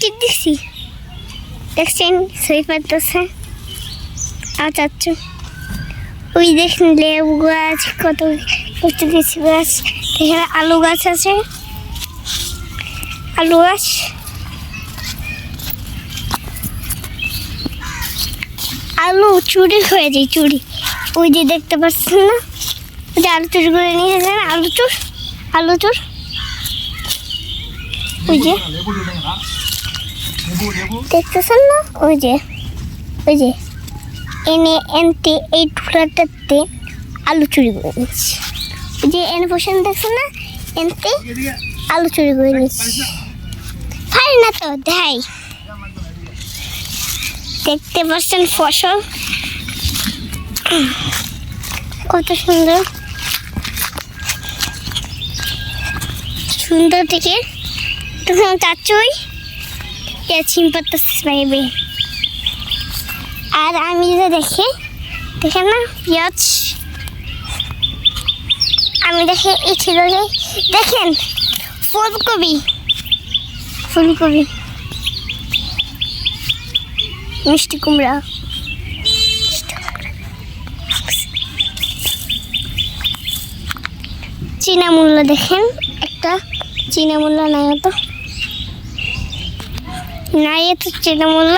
ঠিক দেখছি দেখছেন, সই পারতেছে। আর চাচ্ছ ওই দেখুন, লেবু গাছ, কত কত কিছু গাছ। এখানে আলু গাছ আছে। আলু গাছ। আলু চুরি হয়ে যায়, চুরি। ওই যে দেখতে পাচ্ছেন না? ওই যে আলু চুরি করে নিয়ে আলু চুর আলু চুর। ওই যে। লেবু দেখতেছেন না? ওই যে। ওই যে। এনে এনতে এই টুকরাটাতে আলু চুরি করে নিচ্ছে। ওই যে এনে পোষণ দেখছেন না? এনতে আলু চুরি করে নিচ্ছে। পারি না তো, দেখাই। দেখতে পাচ্ছেন ফসল। কত সুন্দর। সুন্দর থেকে তখন চাচুই চিন পাতাস পাইবে আর আমি যে দেখি দেখেন না, পেঁয়াজ। আমি দেখে এই ছিল দেখেন, ফুলকপি। ফুলকপি। মিষ্টি কুমড়া। চীনা মূল্য দেখেন, একটা চীনা মূল্য নাই তো নাই তো চীনা মূল্য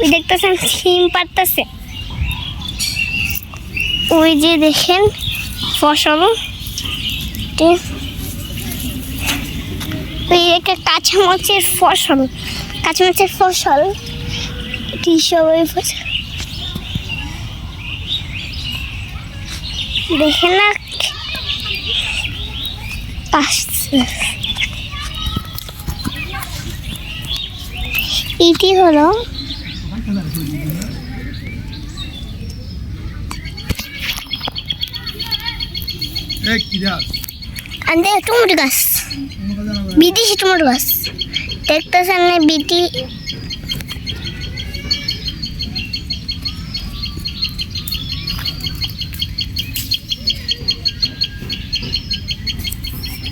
ওই দেখতেছেন, সিম পারতেছে ওই যে দেখেন, ফসল। ওই একটা কাঁচামরিচের ফসল। কাঁচামরিচের ফসল। এটি সবাই ফসল? দেখে না পাশে এটি হলো আমাদের টমেটো গাছ। বিদেশি টমেটো গাছ। দেখতেছেন না বিটি।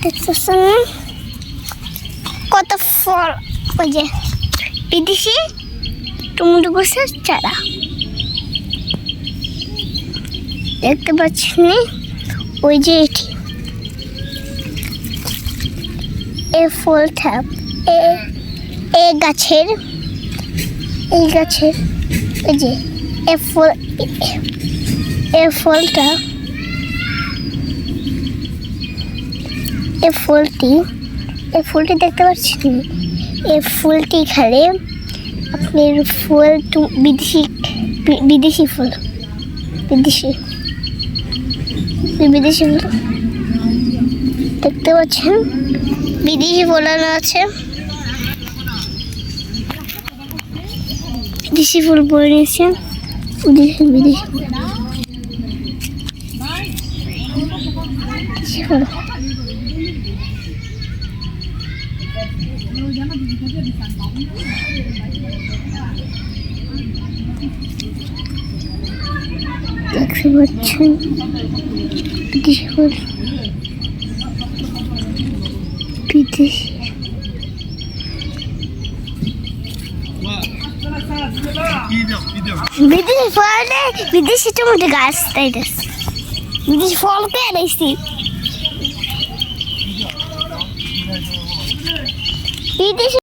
দেখতেছেন? কত ফল ওই যে বিদেশি টমেটো গাছের চারা দেখতে পাচ্ছেন? ওই যে এটি এ ফুলটা এ এ গাছের এই গাছের, এই যে, এ ফুল, এ ফুলটা, এ ফুলটি এ ফুলটি দেখতে পাচ্ছেন এ ফুলটি খালে আপনার ফুল বিদেশি বিদেশি ফুল। বিদেশি। বিদেশি ফুল। দেখতে পাচ্ছেন? বিদেশি ফোলানো আছে। বিদেশি ফুল পরে নিয়েছে। বিদেশি বিদেশি ফুল। বিদেশি ফুল দেখতে পাচ্ছেন? বিদেশি। বিদেশি ফল বিদেশি টমেটো গাছ তাই বিদেশি ফল কে আনাইছি বিদেশি